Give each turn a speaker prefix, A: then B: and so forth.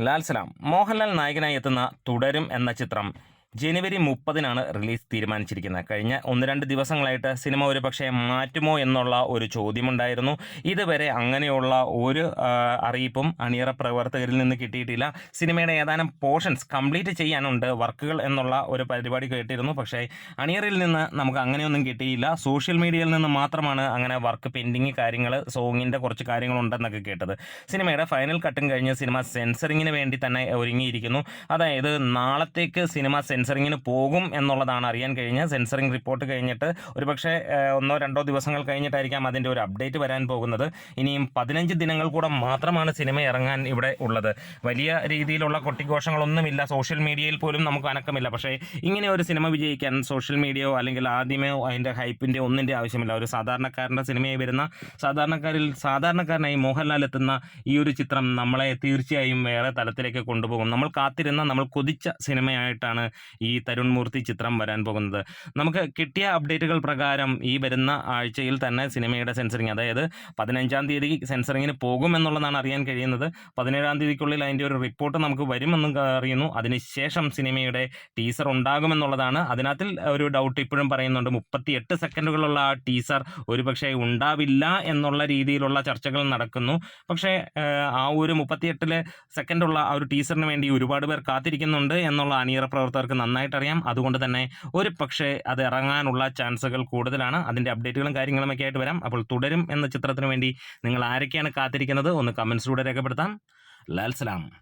A: ലാൽ സലാം. മോഹൻലാൽ നായകനായി എത്തുന്ന തുടരും എന്ന ചിത്രം ജനുവരി മുപ്പതിനാണ് റിലീസ് തീരുമാനിച്ചിരിക്കുന്നത്. കഴിഞ്ഞ ഒന്ന് രണ്ട് ദിവസങ്ങളായിട്ട് സിനിമ ഒരു പക്ഷേ മാറ്റുമോ എന്നുള്ള ഒരു ചോദ്യമുണ്ടായിരുന്നു. ഇതുവരെ അങ്ങനെയുള്ള ഒരു അറിയിപ്പും അണിയറ പ്രവർത്തകരിൽ നിന്ന് കിട്ടിയിട്ടില്ല. സിനിമയുടെ ഏതാനും പോർഷൻസ് കംപ്ലീറ്റ് ചെയ്യാനുണ്ട് വർക്കുകൾ എന്നുള്ള ഒരു പരിപാടി കേട്ടിരുന്നു. പക്ഷേ അണിയറിൽ നിന്ന് നമുക്ക് അങ്ങനെയൊന്നും കിട്ടിയില്ല. സോഷ്യൽ മീഡിയയിൽ നിന്ന് മാത്രമാണ് അങ്ങനെ വർക്ക് പെൻഡിങ് കാര്യങ്ങൾ സോങ്ങിന്റെ കുറച്ച് കാര്യങ്ങളുണ്ടെന്നൊക്കെ കേട്ടത്. സിനിമയുടെ ഫൈനൽ കട്ടും കഴിഞ്ഞ് സിനിമ സെൻസറിങ്ങിന് വേണ്ടി തന്നെ ഒരുങ്ങിയിരിക്കുന്നു. അതായത് നാളത്തേക്ക് സിനിമ സെൻസറിങ്ങിന് പോകും എന്നുള്ളതാണ് അറിയാൻ കഴിഞ്ഞ് സെൻസറിങ് റിപ്പോർട്ട് കഴിഞ്ഞിട്ട് ഒരുപക്ഷെ പക്ഷേ ഒന്നോ രണ്ടോ ദിവസങ്ങൾ കഴിഞ്ഞിട്ടായിരിക്കാം അതിന്റെ ഒരു അപ്ഡേറ്റ് വരാൻ പോകുന്നത്. ഇനിയും പതിനഞ്ച് ദിനങ്ങൾ കൂടെ മാത്രമാണ് സിനിമ ഇറങ്ങാൻ ഇവിടെ ഉള്ളത്. വലിയ രീതിയിലുള്ള കൊട്ടിഘോഷങ്ങളൊന്നുമില്ല. സോഷ്യൽ മീഡിയയിൽ പോലും നമുക്ക് അനക്കമില്ല. പക്ഷേ ഇങ്ങനെ ഒരു സിനിമ വിജയിക്കാൻ സോഷ്യൽ മീഡിയയോ അല്ലെങ്കിൽ ആദ്യമേ അതിന്റെ ഹൈപ്പിന്റെ ഒന്നിന്റെ ആവശ്യമില്ല. ഒരു സാധാരണക്കാരന്റെ സിനിമയായി വരുന്ന സാധാരണക്കാരിൽ സാധാരണക്കാരനായി മോഹൻലാൽ എത്തുന്ന ഈ ഒരു ചിത്രം നമ്മളെ തീർച്ചയായും വേറെ തലത്തിലേക്ക് കൊണ്ടുപോകും. നമ്മൾ കാത്തിരുന്ന നമ്മൾ കൊതിച്ച സിനിമയായിട്ടാണ് ഈ തരുൺ മൂർത്തി ചിത്രം വരാൻ പോകുന്നത്. നമുക്ക് കിട്ടിയ അപ്ഡേറ്റുകൾ പ്രകാരം ഈ വരുന്ന ആഴ്ചയിൽ തന്നെ സിനിമയുടെ സെൻസറിങ് അതായത് പതിനഞ്ചാം തീയതി സെൻസറിങ്ങിന് പോകും എന്നുള്ളതാണ് അറിയാൻ കഴിയുന്നത്. പതിനേഴാം തീയതിക്കുള്ളിൽ അതിന്റെ ഒരു റിപ്പോർട്ട് നമുക്ക് വരുമെന്നും അറിയുന്നു. അതിനുശേഷം സിനിമയുടെ ടീസർ ഉണ്ടാകുമെന്നുള്ളതാണ്. അതിനകത്തിൽ ഒരു ഡൗട്ട് ഇപ്പോഴും പറയുന്നുണ്ട്. മുപ്പത്തിയെട്ട് സെക്കൻഡുകളുള്ള ആ ടീസർ ഒരുപക്ഷെ ഉണ്ടാവില്ല എന്നുള്ള രീതിയിലുള്ള ചർച്ചകൾ നടക്കുന്നു. പക്ഷേ ആ ഒരു മുപ്പത്തിയെട്ടിലെ സെക്കൻഡുള്ള ആ ഒരു ടീസറിന് വേണ്ടി ഒരുപാട് പേർ കാത്തിരിക്കുന്നുണ്ട് എന്നുള്ള അണിയറ പ്രവർത്തകർക്ക് നന്നായിട്ട് അറിയാം അതുകൊണ്ട് തന്നെ ഒരു പക്ഷേ അത് ഇറങ്ങാനുള്ള ചാൻസുകൾ കൂടുതലാണ്. അതിന്റെ അപ്ഡേറ്റുകളും കാര്യങ്ങളും ഒക്കെ ആയിട്ട് വരാം. അപ്പോൾ തുടരും എന്ന ചിത്രത്തിന് വേണ്ടി നിങ്ങൾ ആരൊക്കെയാണ് കാത്തിരിക്കുന്നത്? ഒന്ന് കമൻസിലൂടെ രേഖപ്പെടുത്താം. ലാൽ സലാം.